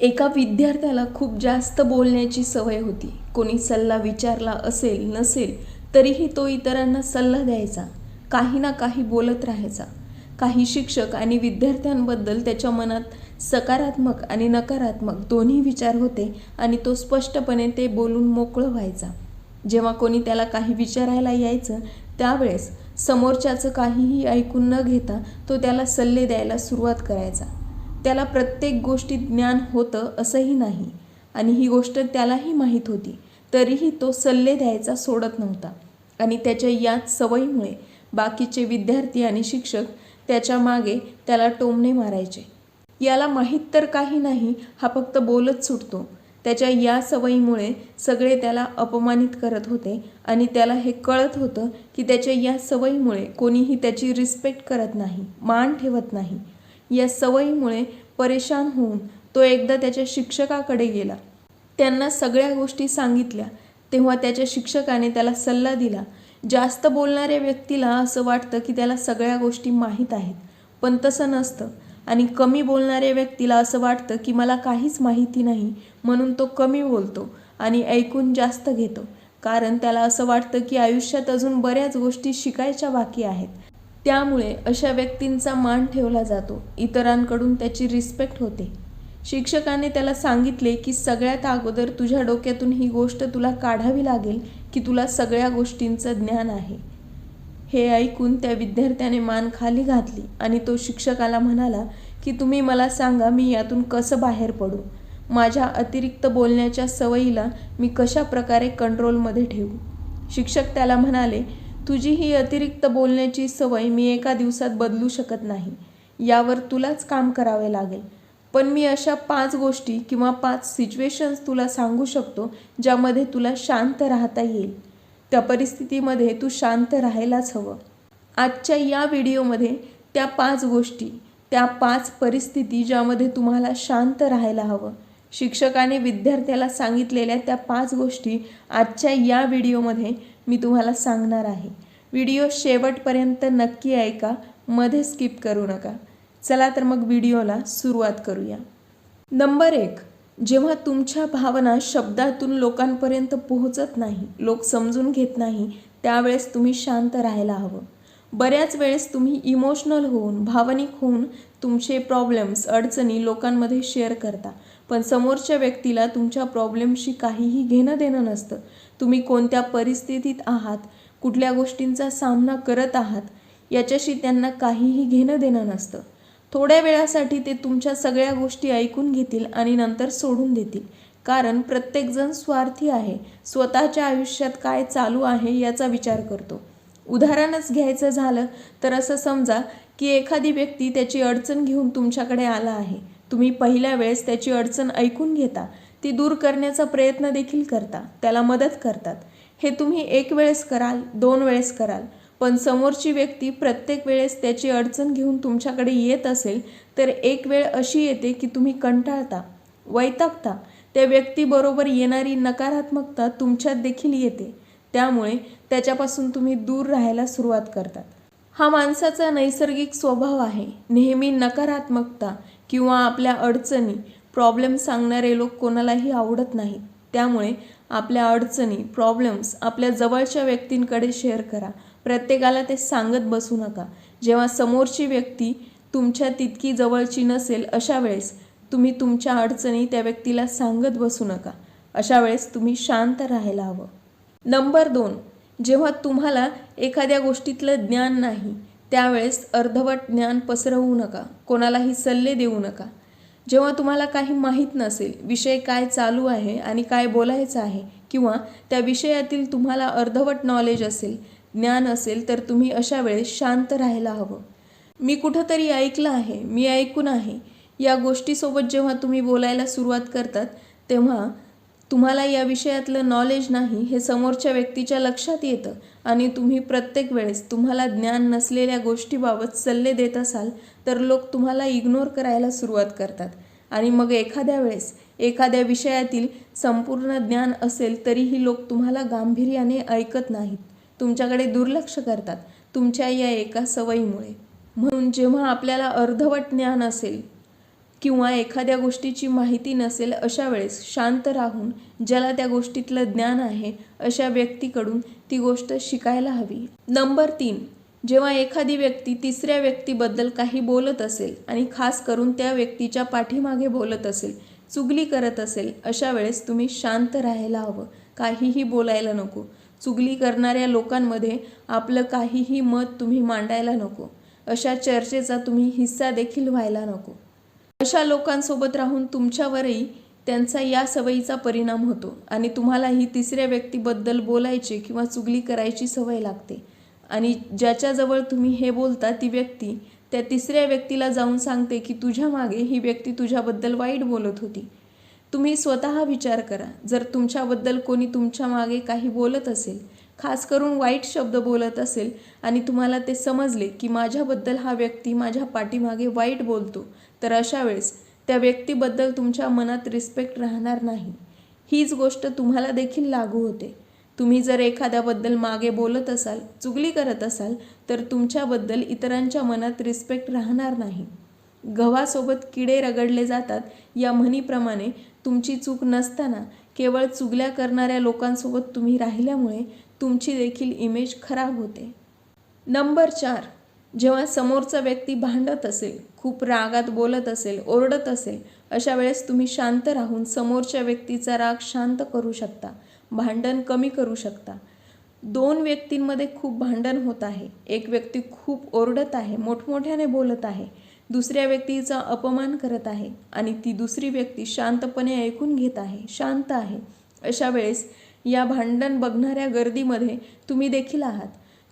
एका विद्यार्थ्याला खूप जास्त बोलण्याची सवय होती. कोणी सल्ला विचारला असेल नसेल तरीही तो इतरांना सल्ला द्यायचा. काही ना काही बोलत राहायचा. काही शिक्षक आणि विद्यार्थ्यांबद्दल त्याच्या मनात सकारात्मक आणि नकारात्मक दोन्ही विचार होते आणि तो स्पष्टपणे ते बोलून मोकळं व्हायचा. जेव्हा कोणी त्याला काही विचारायला यायचं त्यावेळेस समोरच्याचं काहीही ऐकून न घेता तो त्याला सल्ले द्यायला सुरुवात करायचा. त्याला प्रत्येक गोष्टीत ज्ञान होतं असंही नाही. आणि ही गोष्ट त्यालाही माहीत होती तरीही तो सल्ले द्यायचा सोडत नव्हता. आणि त्याच्या याच सवयीमुळे बाकीचे विद्यार्थी आणि शिक्षक त्याच्यामागे त्याला टोमणे मारायचे. याला माहीत तर काही नाही हा फक्त बोलत सुटतो. त्याच्या या सवयीमुळे सगळे त्याला अपमानित करत होते आणि त्याला हे कळत होतं की त्याच्या या सवयीमुळे कोणीही त्याची रिस्पेक्ट करत नाही मान ठेवत नाही. या सवयीमुळे परेशान होऊन तो एकदा त्याच्या शिक्षकाकडे गेला. त्यांना सगळ्या गोष्टी सांगितल्या. तेव्हा त्याच्या शिक्षकाने त्याला सल्ला दिला. जास्त बोलणाऱ्या व्यक्तीला असं वाटतं की त्याला सगळ्या गोष्टी माहीत आहेत. पण तसं नसतं. आणि कमी बोलणाऱ्या व्यक्तीला असं वाटतं की मला काहीच माहिती नाही म्हणून तो कमी बोलतो आणि ऐकून जास्त घेतो. कारण त्याला असं वाटतं की आयुष्यात अजून बऱ्याच गोष्टी शिकायच्या बाकी आहेत. त्यामुळे अशा व्यक्तींचा मान ठेवला जातो. इतरांकडून त्याची रिस्पेक्ट होते. शिक्षकाने त्याला सांगितले की सगळ्यात अगोदर तुझ्या डोक्यातून ही गोष्ट तुला काढावी लागेल की तुला सगळ्या गोष्टींचं ज्ञान आहे. हे ऐकून त्या विद्यार्थ्याने मान खाली घातली आणि तो शिक्षकाला म्हणाला की तुम्ही मला सांगा मी यातून कसं बाहेर पडू? माझ्या अतिरिक्त बोलण्याच्या सवयीला मी कशा प्रकारे कंट्रोलमध्ये ठेवू? शिक्षक त्याला म्हणाले तुझी ही अतिरिक्त बोलण्याची सवय मी एका दिवसात बदलू शकत नाही. यावर तुलाच काम करावे लागेल. पण मी अशा पाच गोष्टी किंवा पाच सिच्युएशन्स तुला सांगू शकतो ज्यामध्ये तुला शांत राहता येईल. त्या परिस्थितीमध्ये तू शांत राहायलाच हवं. आजच्या या व्हिडिओमध्ये त्या पाच गोष्टी त्या पाच परिस्थिती ज्यामध्ये तुम्हाला शांत राहायला हवं. शिक्षकाने विद्यार्थ्याला सांगितलेल्या त्या पाच गोष्टी आजच्या या व्हिडिओमध्ये मी तुम्हाला सांगणार आहे. व्हिडिओ शेवटपर्यंत नक्की ऐका मध्ये स्किप करू नका. चला तर मग व्हिडिओला सुरुवात करूया. नंबर एक जेव्हा तुमच्या भावना शब्दातून लोकांपर्यंत पोहोचत नाही लोक समजून घेत नाही त्यावेळेस तुम्ही शांत राहायला हवं. बऱ्याच वेळेस तुम्ही इमोशनल होऊन भावनिक होऊन तुमचे प्रॉब्लेम्स अडचणी लोकांमध्ये शेअर करता. पण समोरच्या व्यक्तीला तुमच्या प्रॉब्लेमशी काहीही घेणं देणं नसतं. तुम्ही कोणत्या परिस्थितीत आहात कुठल्या गोष्टींचा सामना करत आहात याच्याशी त्यांना काहीही घेणं देणं नसतं. थोड्या वेळासाठी ते तुमच्या सगळ्या गोष्टी ऐकून घेतील आणि नंतर सोडून देतील. कारण प्रत्येकजण स्वार्थी आहे. स्वतःच्या आयुष्यात काय चालू आहे याचा विचार करतो. उदाहरणच घ्यायचं झालं तर असं समजा की एखादी व्यक्ती त्याची अडचण घेऊन तुमच्याकडे आला आहे. तुम्ही पहिल्या वेळेस त्याची अडचण ऐकून घेता. ती दूर करण्याचा प्रयत्न देखील करता. त्याला मदत करतात. हे तुम्ही एक वेळेस कराल दोन वेळेस कराल. पण समोरची व्यक्ती प्रत्येक वेळेस त्याची अडचण घेऊन तुमच्याकडे येत असेल तर एक वेळ अशी येते की तुम्ही कंटाळता वैतागता. त्या व्यक्तीबरोबर येणारी नकारात्मकता तुमच्यात देखील येते. त्यामुळे त्याच्यापासून तुम्ही दूर राहायला सुरुवात करतात. हा माणसाचा नैसर्गिक स्वभाव आहे. नेहमी नकारात्मकता किंवा आपल्या अडचणी प्रॉब्लेम सांगणारे लोक कोणालाही आवडत नाहीत. त्यामुळे आपल्या अडचणी प्रॉब्लेम्स आपल्या जवळच्या व्यक्तींकडे शेअर करा. प्रत्येकाला ते सांगत बसू नका. जेव्हा समोरची व्यक्ती तुमच्या तितकी जवळची नसेल अशा वेळेस तुम्ही तुमच्या अडचणी त्या व्यक्तीला सांगत बसू नका. अशा वेळेस तुम्ही शांत राहायला हवं. नंबर दोन जेव्हा तुम्हाला एखाद्या गोष्टीतलं ज्ञान नाही त्यावेळेस अर्धवट ज्ञान पसरवू नका. कोणालाही सल्ले देऊ नका. जेव्हा तुम्हाला काही माहीत नसेल विषय काय चालू आहे आणि काय बोलायचं आहे किंवा त्या विषयातील तुम्हाला अर्धवट नॉलेज असेल ज्ञान असेल तर तुम्ही अशा वेळेस शांत राहायला हवं. मी कुठंतरी ऐकलं आहे मी ऐकून आहे. या गोष्टीसोबत जेव्हा तुम्ही बोलायला सुरुवात करतात तेव्हा तुम्हाला या विषयातलं नॉलेज नाही हे समोरच्या व्यक्तीच्या लक्षात येतं आणि तुम्ही प्रत्येक वेळेस तुम्हाला ज्ञान नसलेल्या गोष्टीबाबत सल्ले देत असाल तर लोक तुम्हाला इग्नोर करायला सुरुवात करतात. आणि मग एखाद्या वेळेस एखाद्या विषयातील संपूर्ण ज्ञान असेल तरीही लोक तुम्हाला गांभीर्याने ऐकत नाहीत. तुमच्याकडे दुर्लक्ष करतात तुमच्या या एका सवयीमुळे. म्हणून जेव्हा आपल्याला अर्धवट ज्ञान असेल किंवा एखाद्या गोष्टीची माहिती नसेल अशा वेळेस शांत राहून ज्याला त्या गोष्टीतलं ज्ञान आहे अशा व्यक्तीकडून ती गोष्ट शिकायला हवी. नंबर तीन जेव्हा एखादी व्यक्ती तिसऱ्या व्यक्तीबद्दल काही बोलत असेल आणि खास करून त्या व्यक्तीच्या पाठीमागे बोलत असेल चुगली करत असेल अशा वेळेस तुम्ही शांत राहायला हवं. काहीही बोलायला नको. चुगली करणाऱ्या लोकांमध्ये आपलं काहीही मत तुम्ही मांडायला नको. अशा चर्चेचा तुम्ही हिस्सा देखील व्हायला नको. अशा लोकांसोबत राहून तुमच्यावरही त्यांचा या सवयीचा परिणाम होतो आणि तुम्हालाही तिसऱ्या व्यक्तीबद्दल बोलायची किंवा चुगली करायची सवय लागते. आणि ज्याच्याजवळ तुम्ही हे बोलता ती व्यक्ती त्या तिसऱ्या व्यक्तीला जाऊन सांगते की तुझ्या मागे ही व्यक्ती तुझ्याबद्दल वाईट बोलत होती. तुम्ही स्वतः विचार करा जर तुमच्याबद्दल कोणी तुमच्या मागे काही बोलत असेल खास करून वाईट शब्द बोलत असेल आणि तुम्हाला ते समजले की माझ्याबद्दल हा व्यक्ती माझ्या पाठीमागे वाईट बोलतो तर अशा वेळेस त्या व्यक्तीबद्दल तुमच्या मनात रिस्पेक्ट राहणार नाही. हीच गोष्ट तुम्हाला देखील लागू होते. तुम्ही जर एखाद्याबद्दल मागे बोलत असाल चुगली करत असाल तर तुमच्याबद्दल इतरांच्या मनात रिस्पेक्ट राहणार नाही. गव्हासोबत किडे रगडले जातात या म्हणीप्रमाणे तुमची चूक नसताना केवळ चुगल्या करणाऱ्या लोकांसोबत तुम्ही राहिल्यामुळे तुमची देखील इमेज खराब होते. नंबर चार जेव्हा समोरचा व्यक्ती भांडत असेल खूप रागात बोलत असेल ओरडत असेल अशा वेळेस तुम्ही शांत राहून समोरच्या व्यक्तीचा राग शांत करू शकता भांडण कमी करू शकता. दोन व्यक्तींमध्ये खूप भांडण होत आहे. एक व्यक्ती खूप ओरडत आहे मोठमोठ्याने बोलत आहे दुसऱ्या व्यक्तीचा अपमान करत आहे आणि ती दुसरी व्यक्ती शांतपणे ऐकून घेत आहे शांत आहे अशा वेळेस या भांडण बघणाऱ्या गर्दीमध्ये तुम्ही देखील आहात.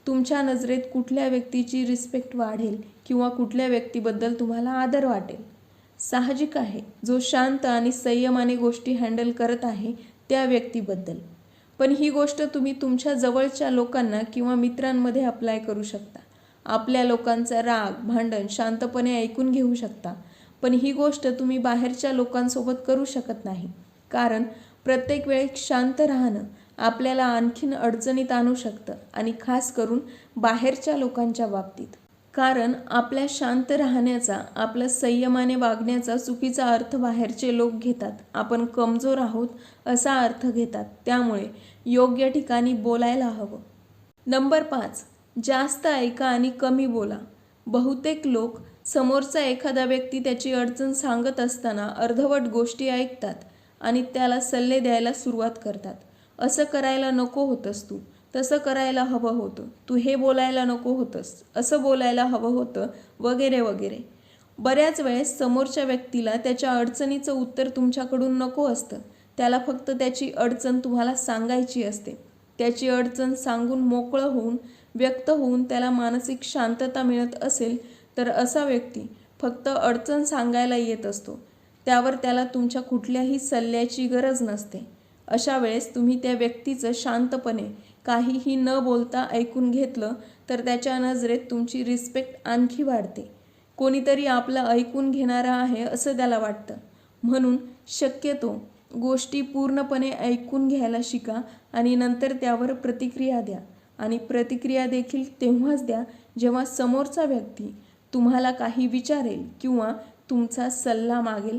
तुमच्या नजरेत कुठल्या व्यक्तीची रिस्पेक्ट वाढेल किंवा कुठल्या व्यक्तीबद्दल तुम्हाला आदर वाटेल? साहजिक आहे जो शांत आणि संयमाने गोष्टी हँडल करत आहे त्या व्यक्तीबद्दल. पण ही गोष्ट तुम्ही तुमच्या जवळच्या लोकांना किंवा मित्रांमध्ये अप्लाय करू शकता. आपल्या लोकांचा राग भांडण शांतपणे ऐकून घेऊ शकता. पण ही गोष्ट तुम्ही बाहेरच्या लोकांसोबत करू शकत नाही. कारण प्रत्येक वेळी शांत राहणं आपल्याला आणखीन अडचणीत आणू शकतं आणि खास करून बाहेरच्या लोकांच्या बाबतीत. कारण आपल्या शांत राहण्याचा आपल्या संयमाने वागण्याचा चुकीचा अर्थ बाहेरचे लोक घेतात. आपण कमजोर आहोत असा अर्थ घेतात. त्यामुळे योग्य ठिकाणी बोलायला हवं. नंबर पाच जास्त ऐका आणि कमी बोला. बहुतेक लोक समोरचा एखादा व्यक्ती त्याची अडचण सांगत असताना अर्धवट गोष्टी ऐकतात. आणि त्याला सल्ले द्यायला सुरुवात करतात. असं करायला नको होतंस तू. तसं करायला हवं होतं. तू हे बोलायला नको होतंस. असं बोलायला हवं होतं. वगैरे वगैरे. बऱ्याच वेळेस समोरच्या व्यक्तीला त्याच्या अडचणीचं उत्तर तुमच्याकडून नको असतं. त्याला फक्त त्याची अडचण तुम्हाला सांगायची असते. त्याची अडचण सांगून मोकळं होऊन व्यक्त होऊन त्याला मानसिक शांतता मिळत असेल तर असा व्यक्ती फक्त अडचण सांगायला येत असतो. त्यावर त्याला तुमच्या कुठल्याही सल्ल्याची गरज नसते. अशा वेळेस तुम्ही त्या व्यक्तीचं शांतपणे काहीही न बोलता ऐकून घेतलं तर त्याच्या नजरेत तुमची रिस्पेक्ट आणखी वाढते. कोणीतरी आपलं ऐकून घेणारा आहे असं त्याला वाटतं. म्हणून शक्यतो गोष्टी पूर्णपणे ऐकून घ्यायला शिका आणि नंतर त्यावर प्रतिक्रिया द्या. आणि प्रतिक्रिया देखील तेव्हाच द्या जेव्हा समोरचा व्यक्ती तुम्हाला काही विचारेल किंवा तुमचा सल्ला मागेल